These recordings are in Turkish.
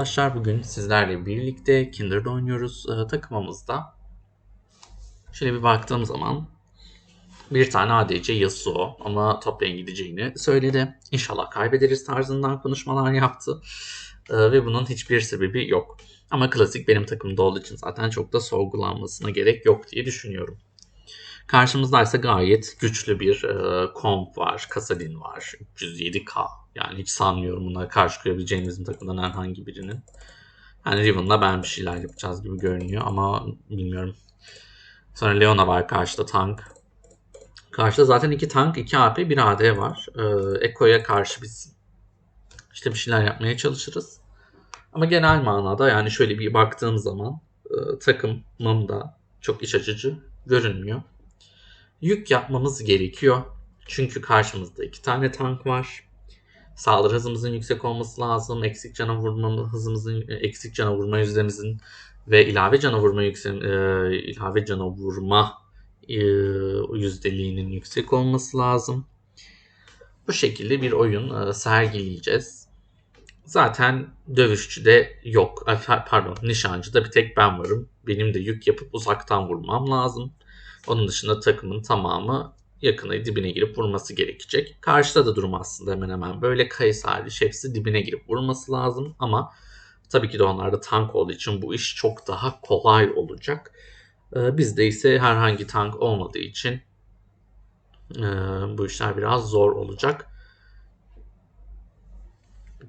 Arkadaşlar bugün sizlerle birlikte Kindred oynuyoruz Ee, takımımızda. Şöyle bir baktığım zaman bir tane ADC Yasuo ama top lane gideceğini söyledi. İnşallah kaybederiz tarzından konuşmalar yaptı. Ee, ve bunun hiçbir sebebi yok. Ama klasik benim takımda olduğu için zaten çok da sorgulanmasına gerek yok diye düşünüyorum. Karşımızda ise gayet güçlü bir e, komp var, Kasadin var, 307k. Yani hiç sanmıyorum buna karşı koyabileceğimizin takımdan herhangi birinin. Yani Riven'la ben bir şeyler yapacağız gibi görünüyor ama bilmiyorum. Sonra Leona var karşıda tank. Karşıda zaten iki tank, iki AP, bir AD var. Ee, Ekko'ya karşı biz işte bir şeyler yapmaya çalışırız. Ama genel manada yani şöyle bir baktığım zaman e, takımımda çok iç açıcı görünmüyor. Yük yapmamız gerekiyor. Çünkü karşımızda iki tane tank var. Saldırı hızımızın yüksek olması lazım. Eksik cana vurma hızımızın, eksik cana vurma yüzdemizin ve ilave cana vurma yüksek, e, ilave cana vurma e, yüzdeliğinin yüksek olması lazım. Bu şekilde bir oyun e, sergileyeceğiz. Zaten dövüşçüde yok. Ay, Pardon, nişancıda bir tek ben varım. Benim de yük yapıp uzaktan vurmam lazım. Onun dışında takımın tamamı yakına dibine girip vurması gerekecek. Karşıda da durum aslında hemen hemen böyle. Kayısı hariç hepsi dibine girip vurması lazım ama tabii ki de onlar da tank olduğu için bu iş çok daha kolay olacak. Ee, bizde ise herhangi tank olmadığı için e, bu işler biraz zor olacak.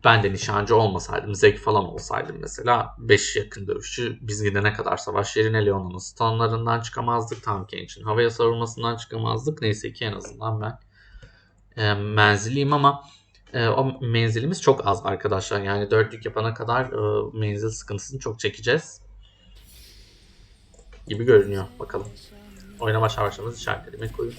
Ben de nişancı olmasaydım, Zek falan olsaydım mesela 5 yakın dövüşçü biz gidene kadar savaş yerine Leona'nın stunlarından çıkamazdık. Tank için havaya savurmasından çıkamazdık. Neyse ki en azından ben e, menziliyim ama e, o menzilimiz çok az arkadaşlar. Yani dörtlük yapana kadar e, menzil sıkıntısını çok çekeceğiz. Gibi görünüyor. Bakalım. Oyuna başlar başlamaz işaretlerimi koyun.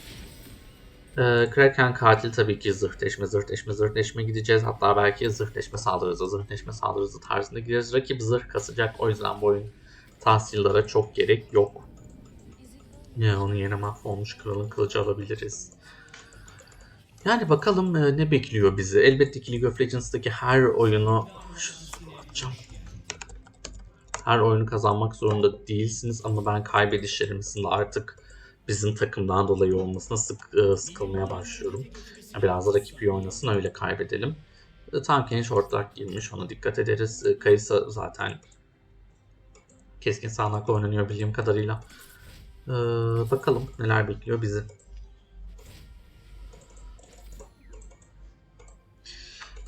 Ee, Kraken katil tabii ki zırhleşme, zırhleşme, zırhleşme gideceğiz. Hatta belki zırhleşme saldırırızı, zırhleşme saldırırızı tarzında gideceğiz. Rakip zırh kasacak. O yüzden bu oyun tahsillara çok gerek yok. Ya onun yerine mahvolmuş kralın kılıcı alabiliriz. Yani bakalım e, ne bekliyor bizi. Elbette ki League of Legends'daki her oyunu her oyunu kazanmak zorunda değilsiniz ama ben kaybedişlerimizin artık bizim takımdan dolayı olmasına sık e, sıkılmaya başlıyorum. Biraz da rakip iyi oynasın öyle kaybedelim. E, Tanken shortlock girmiş ona dikkat ederiz. E, Kayısa zaten keskin sağanakla oynanıyor bildiğim kadarıyla. E, bakalım neler bekliyor bizi.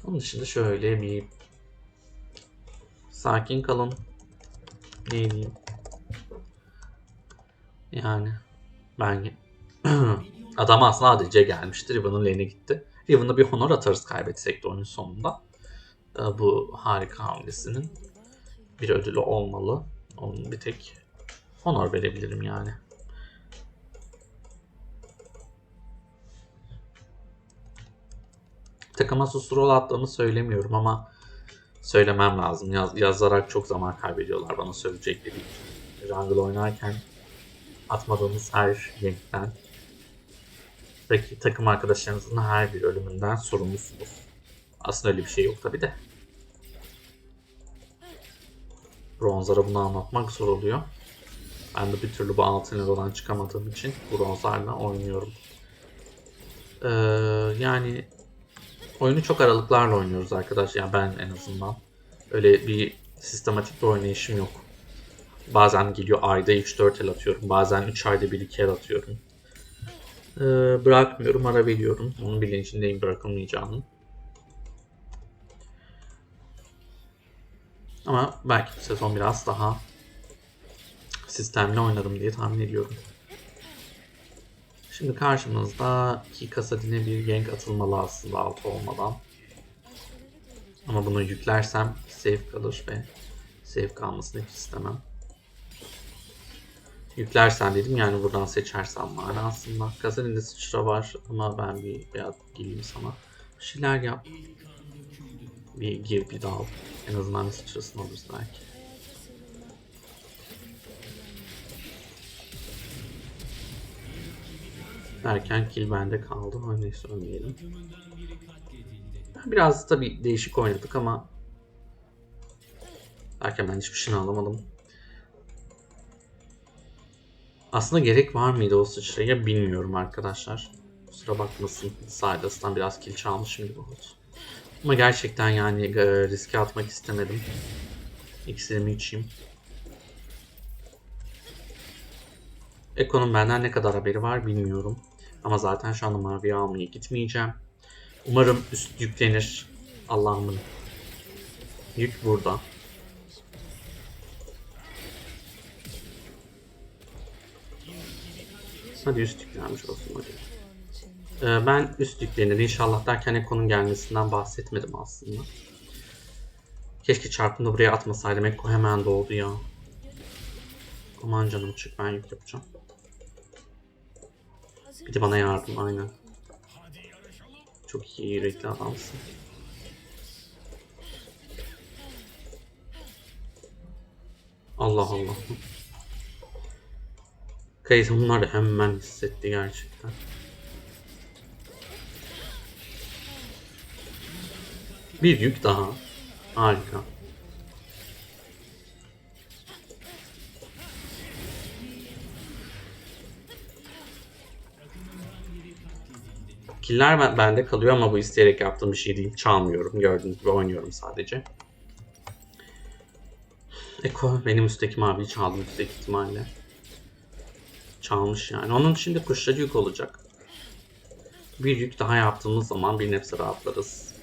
Onun dışında şöyle bir sakin kalın. Ne diyeyim? Yani ben adam aslında ADC gelmişti. Riven'ın lane'e gitti. Riven'a bir honor atarız kaybetsek de oyunun sonunda. Ee, Bu harika hamlesinin bir ödülü olmalı. Onun bir tek honor verebilirim yani. Takıma susturol attığımı söylemiyorum ama söylemem lazım. Yaz, yazarak çok zaman kaybediyorlar bana söyleyecekleri. Jungle oynarken atmadığınız her renkten rakip takım arkadaşlarınızın her bir ölümünden sorumlusunuz. Aslında öyle bir şey yok tabi de. Bronzlara bunu anlatmak zor oluyor. Ben de bir türlü bu altın level'dan çıkamadığım için bronzlarla oynuyorum. Ee, yani oyunu çok aralıklarla oynuyoruz arkadaş. Yani ben en azından. Öyle bir sistematik bir oynayışım yok. Bazen geliyor ayda 3-4 el atıyorum. Bazen 3 ayda 1-2 el atıyorum. Ee, bırakmıyorum, ara veriyorum. Onun bilincindeyim bırakılmayacağının. Ama belki bu sezon biraz daha sistemli oynarım diye tahmin ediyorum. Şimdi karşımızda iki kasadine bir gank atılmalı aslında altı olmadan. Ama bunu yüklersem safe kalır ve safe kalmasını hiç istemem. Yüklersen dedim yani buradan seçersen manasında. Kasadin'de sıçra var ama ben bir beyaz geleyim sana. Bir şeyler yap. Bir gir bir dal. En azından bir sıçrasını alırız belki. Derken kill bende kaldı. Ama neyse ölmeyelim. Biraz tabi değişik oynadık ama Derken ben hiçbir şey alamadım. Aslında gerek var mıydı o sıçraya bilmiyorum arkadaşlar. Kusura bakmasın. Sidas'tan biraz kill çalmışım gibi oldu. Ama gerçekten yani e, riske atmak istemedim. İksirimi içeyim. Eko'nun benden ne kadar haberi var bilmiyorum. Ama zaten şu anda maviyi almaya gitmeyeceğim. Umarım üst yüklenir. Allah'ımın. Yük burada. Hadi üst yüklenmiş olsun hadi. Ee, ben üst yüklenir inşallah derken Eko'nun gelmesinden bahsetmedim aslında. Keşke çarpımda buraya atmasaydım. Eko hemen doğdu ya. Aman canım çık ben yük yapacağım. Bir de bana yardım aynen. Çok iyi yürekli adamsın. Allah Allah. Kayıt bunlar da hemen hissetti gerçekten. Bir yük daha. Harika. Killer ben- bende kalıyor ama bu isteyerek yaptığım bir şey değil. Çalmıyorum. Gördüğünüz gibi oynuyorum sadece. Eko benim üstteki maviyi çaldı yüksek ihtimalle. Çalmış yani. Onun de kuşları yük olacak. Bir yük daha yaptığımız zaman bir nebze rahatlarız.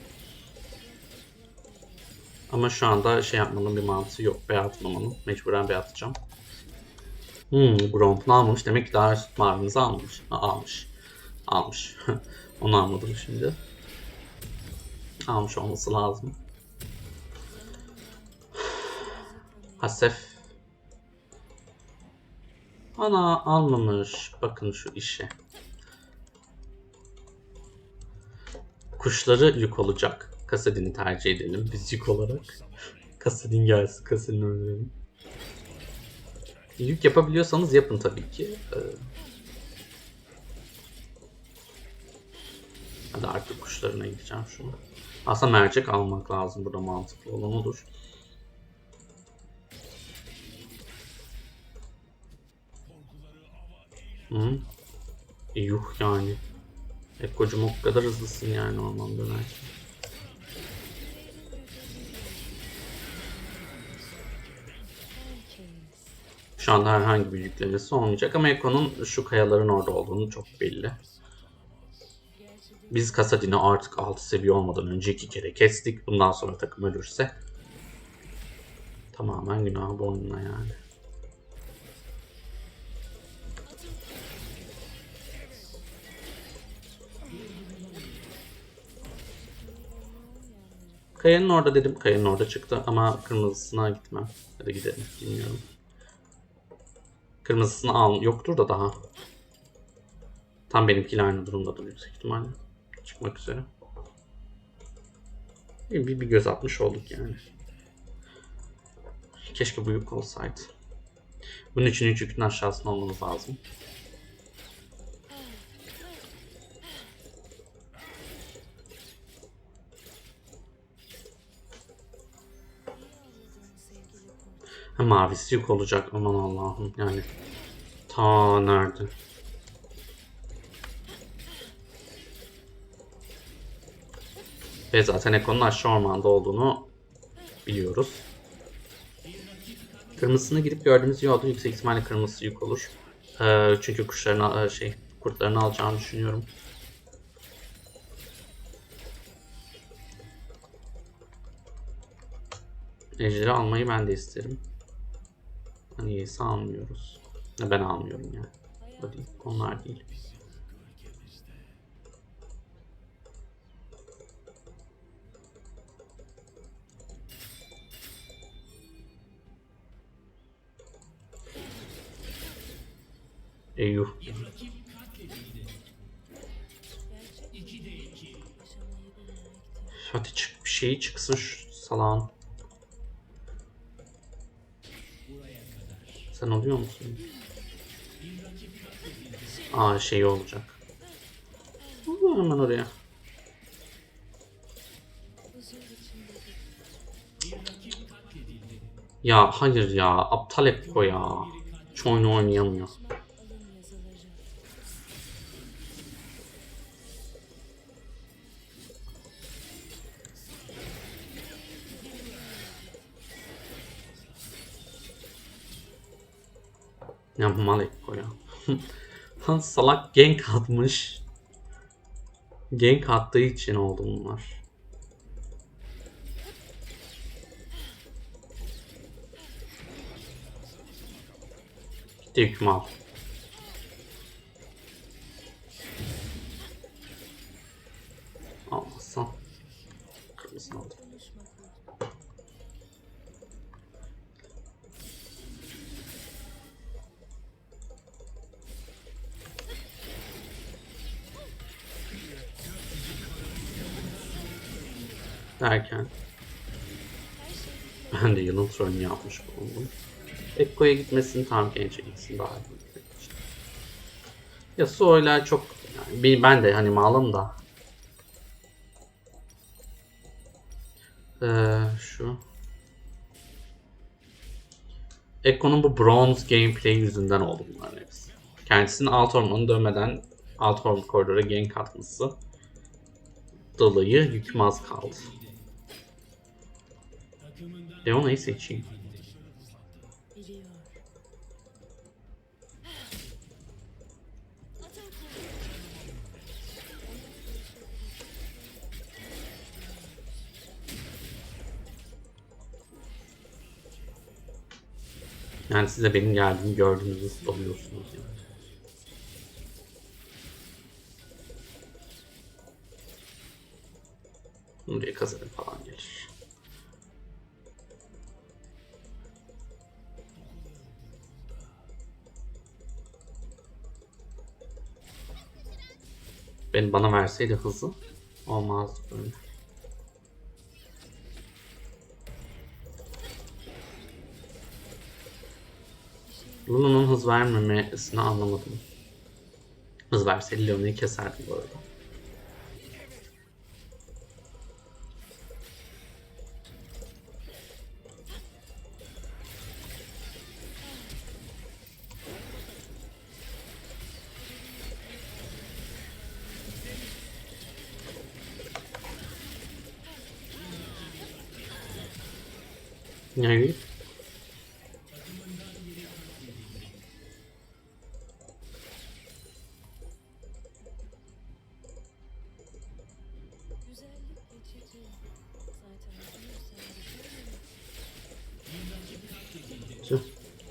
Ama şu anda şey yapmanın bir mantığı yok. Bey atmamanın. Mecburen bey atacağım. Hmm, Gromp'unu almamış. Demek ki daha üst mavimizi almış. Ha, almış. Almış. Onu almadım şimdi. Almış olması lazım. Hasef. Ana almamış. Bakın şu işe. Kuşları yük olacak. Kasadin'i tercih edelim biz yük olarak. Kasadin gelsin. Kasadin'i öldürelim. Yük yapabiliyorsanız yapın tabii ki. Ee, Hadi artık kuşlarına gideceğim şunu. Aslında mercek almak lazım burada mantıklı olan odur. Hı? E, yuh yani. Ekocum o kadar hızlısın yani orman dönerken. Şu anda herhangi bir yüklemesi olmayacak ama Eko'nun şu kayaların orada olduğunu çok belli. Biz Kasadin'i artık 6 seviye olmadan önce iki kere kestik. Bundan sonra takım ölürse tamamen günah boynuna yani. Kayanın orada dedim. Kayanın orada çıktı ama kırmızısına gitmem. Hadi gidelim. Bilmiyorum. Kırmızısını al. Yoktur da daha. Tam benimkiyle aynı durumdadır yüksek ihtimalle. Çıkmak üzere. Bir, bir, göz atmış olduk yani. Keşke bu yük olsaydı. Bunun için üç yükün aşağısında olmamız lazım. Mavisi yük olacak aman Allah'ım yani. Ta nerede? Ve zaten Eko'nun aşağı ormanda olduğunu biliyoruz. Kırmızısına gidip gördüğümüz iyi oldu. Yüksek ihtimalle kırmızısı yük olur. Ee, çünkü kuşlarını şey kurtlarını alacağını düşünüyorum. Ejderi almayı ben de isterim. İyisi almıyoruz. Ben almıyorum yani. O değil. Onlar değil. Eyüh. Hadi çık bir şey çıksın şu salağın. Sen oluyor musun? Aa şey olacak. Aa, Hemen oraya. Ya hayır ya. Aptal Ekko ya. Hiç oyunu oynayamıyor. Ya mal Ekko ya. Lan salak gank atmış. Gank attığı için oldu bunlar. Gitti hükmü al. Derken ben de yılın trollünü yapmış bulundum. Ekko'ya gitmesin tam gençe gitsin daha iyi. Ya So'yla çok yani ben de hani malım da Ee, şu Ekko'nun bu bronze gameplay yüzünden oldu bunların hepsi. Kendisinin alt hormonu dövmeden alt hormon koridora gank atması dolayı yükmez kaldı. Leona'yı seçeyim. Yani size benim geldiğimi gördüğünüzü sanıyorsunuz yani. Buraya kazanım falan gelir. Ben bana verseydi hızı olmazdı böyle. Luna'nın hız vermemesini anlamadım. Hız verseydi Leona'yı keserdim bu arada. Yani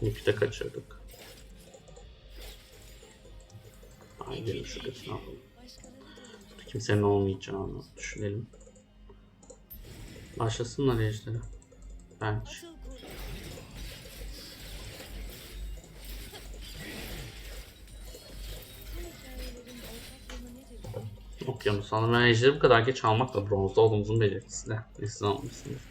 Yükü de kaçırdık. Ay gelin şu götünü alalım. Kimsenin olmayacağını düşünelim. Başlasınlar ejderi. Nedir? Okyanus aldım. Ben ejderi bu kadar geç almakla bronzda olduğumuzun belirtisi de. Sizin almışsınız.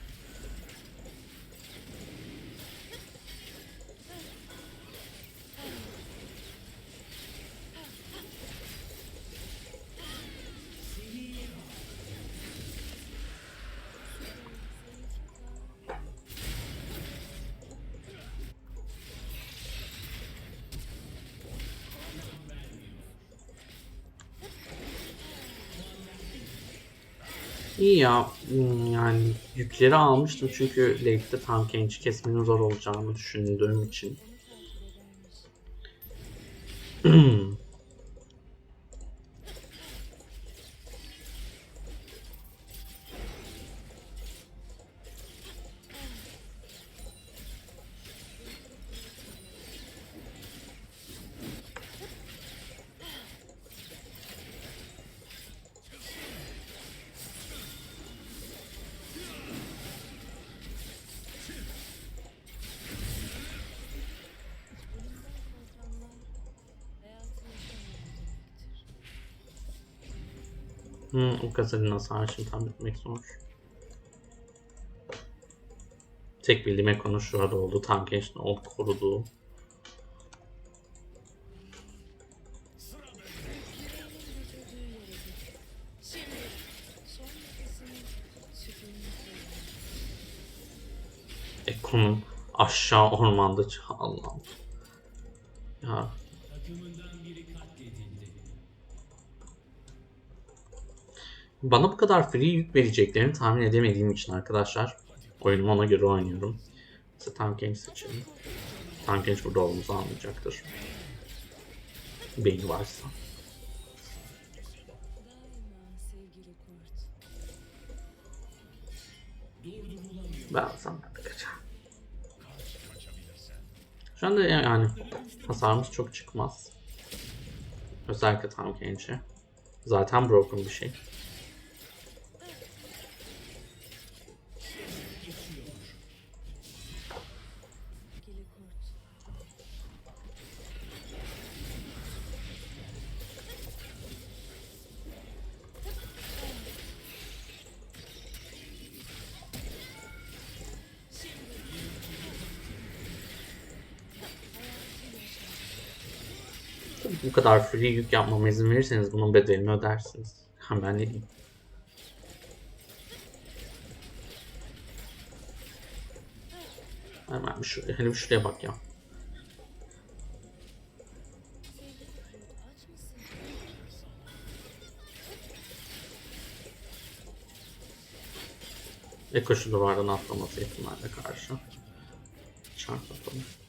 İyi ya. Hmm, Yani yükleri almıştım çünkü late'de tank enci kesmenin zor olacağını düşündüğüm için. Hmm, o kasadın hasarı şimdi tam etmek zor. Tek bildiğim Eko'nun şurada olduğu, tank enç'in ol koruduğu. Yüreğinin götürdüğü yere git. Şimdi son nefesini sükunetle ver. Eko'nun Aşağı ormanda ç- Allah'ım. Ya. Bana bu kadar free yük vereceklerini tahmin edemediğim için arkadaşlar oyunumu ona göre oynuyorum. Mesela Tam Genç seçelim. Tam Genç burada olduğumuzu anlayacaktır. Beyni varsa. Sevgili kurt. Ben de kaçarım. Şu anda yani hasarımız çok çıkmaz. Özellikle tam genci. Zaten broken bir şey. Bu kadar free yük yapmama izin verirseniz bunun bedelini ödersiniz. Ha ben. Hemen bir şuraya, hele bir şuraya bak ya. Eko şu duvardan atlaması ihtimalle karşı. Çarpatalım. Biz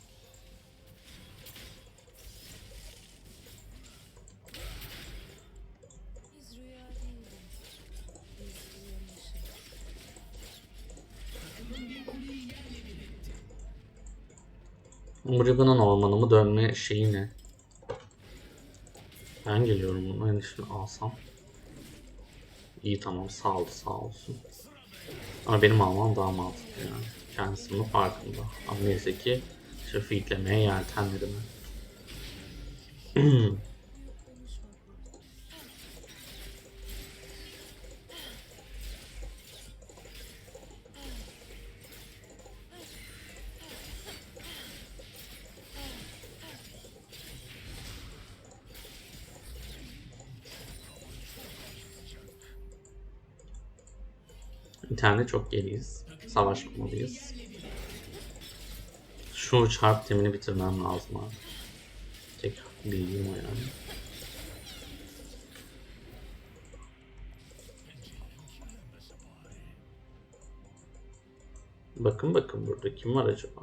Morrigan'ın ormanımı dönme şeyi ne? Ben geliyorum bunu. Ben şimdi alsam. İyi tamam sağ ol sağ olsun. Ama benim almam daha mantıklı yani. Kendisi bunun farkında. Ama neyse ki işte feedlemeye yeltenmedi kurt. İnternette çok geriyiz. Savaşmalıyız. Şu çarp temini bitirmem lazım abi. Tek bildiğim o yani. Bakın bakın burada kim var acaba?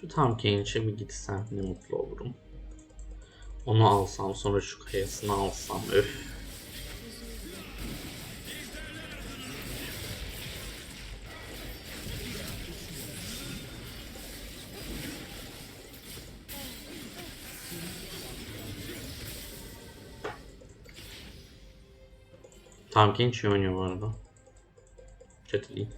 Şu tam Kench'e bir gitsem ne mutlu olurum. Onu alsam sonra şu kayasını alsam öf. Tam Kench iyi oynuyor bu arada. Kötü değil.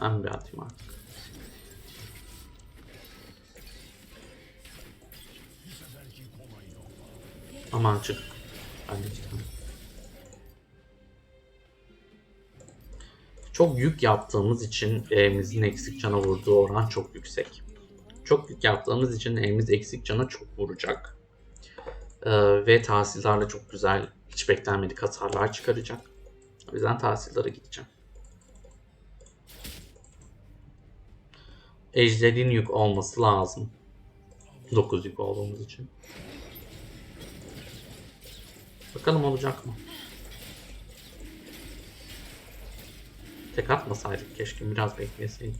Ben bir atayım artık. Aman çık. Ben de çıktım. Çok yük yaptığımız için elimizin eksik cana vurduğu oran çok yüksek. Çok yük yaptığımız için elimiz eksik cana çok vuracak. Ee, ve tahsillerle çok güzel, hiç beklenmedik hasarlar çıkaracak. O yüzden tahsillere gideceğim. Ejder'in yük olması lazım. 9 yük olduğumuz için. Bakalım olacak mı? Tek atmasaydık keşke biraz bekleseydik.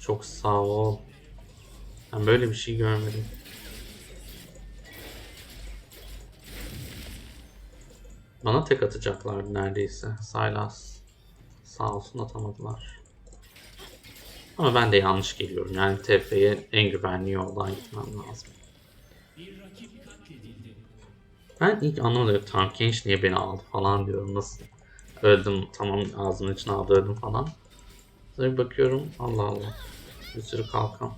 Çok sağ ol. Ben böyle bir şey görmedim. Bana tek atacaklardı neredeyse. Sylas. Sağ olsun atamadılar. Ama ben de yanlış geliyorum. Yani TF'ye en güvenli yoldan gitmem lazım. Ben ilk anlamadım. Tam genç niye beni aldı falan diyorum. Nasıl? Öldüm. Tamam ağzımın içine aldı öldüm falan. Sonra bakıyorum. Allah Allah. Bir sürü kalkan.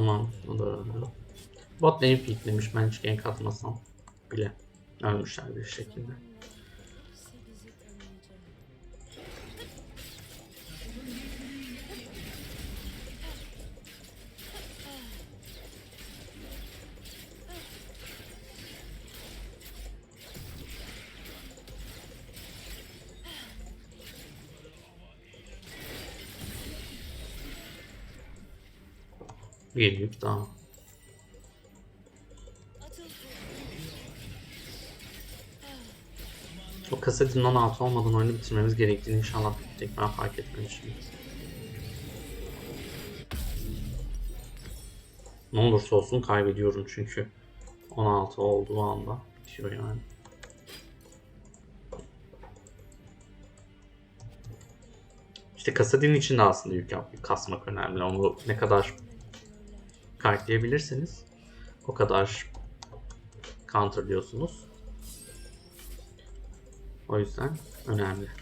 Tamam, o da öldü. Bot lane ben hiç gank atmasam bile ölmüşler bir şekilde. Daha. Atıl O kasetin 16 olmadan oyunu bitirmemiz gerektiğini inşallah tekrar fark etmemişim. Ne olursa olsun kaybediyorum çünkü 16 olduğu anda bitiyor yani. İşte kasadinin içinde aslında yük yap, kasmak önemli. Onu ne kadar kartlayabilirseniz o kadar counterlıyorsunuz. O yüzden önemli.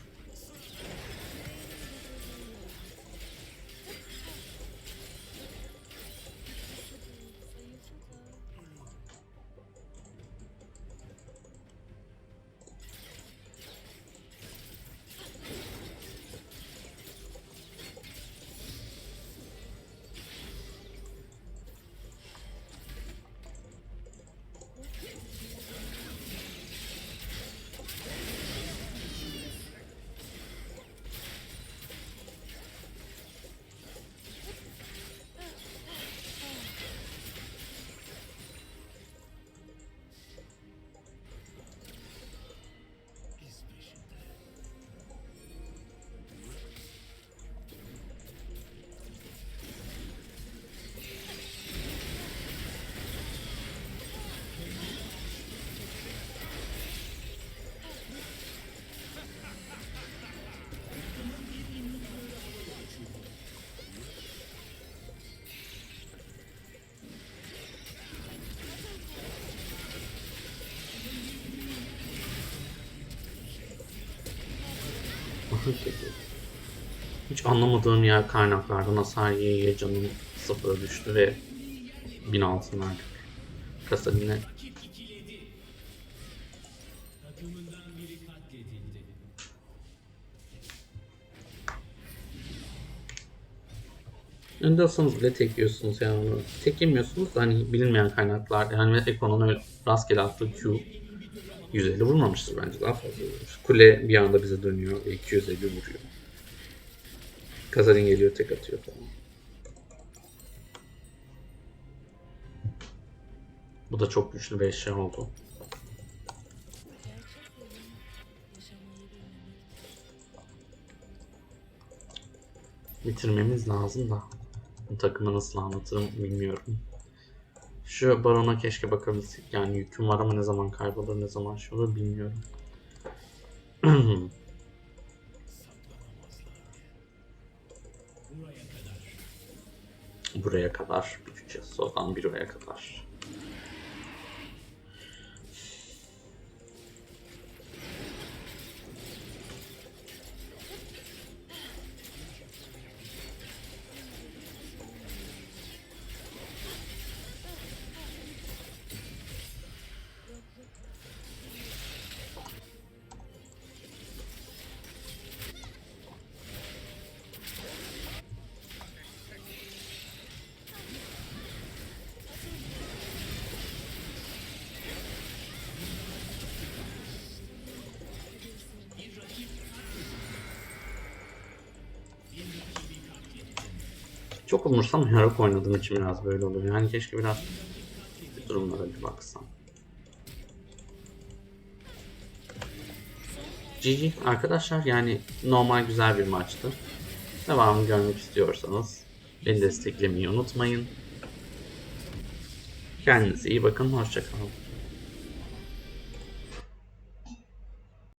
Hiç anlamadığım yer kaynaklardan hasar yiye canım sıfıra düştü ve bin altın verdik. Kasadine Önde olsanız bile tek yiyorsunuz yani. Tek yemiyorsunuz hani bilinmeyen kaynaklar yani öyle rastgele attığı Q 150 vurmamıştır bence daha fazla vurmuş. Kule bir anda bize dönüyor ve 250 vuruyor. Kazarin geliyor tek atıyor falan. Bu da çok güçlü bir eşya oldu. Bitirmemiz lazım da. Bu takımı nasıl anlatırım bilmiyorum. Şu barona keşke bakabilsek. Yani yüküm var ama ne zaman kaybolur ne zaman şey olur bilmiyorum. Buraya kadar. Üç Yasuo'dan bir oraya kadar. Çok umursamayarak oynadığım için biraz böyle oluyor. Yani keşke biraz bir durumlara bir baksam. GG arkadaşlar yani normal güzel bir maçtı. Devamını görmek istiyorsanız beni desteklemeyi unutmayın. Kendinize iyi bakın. Hoşçakalın.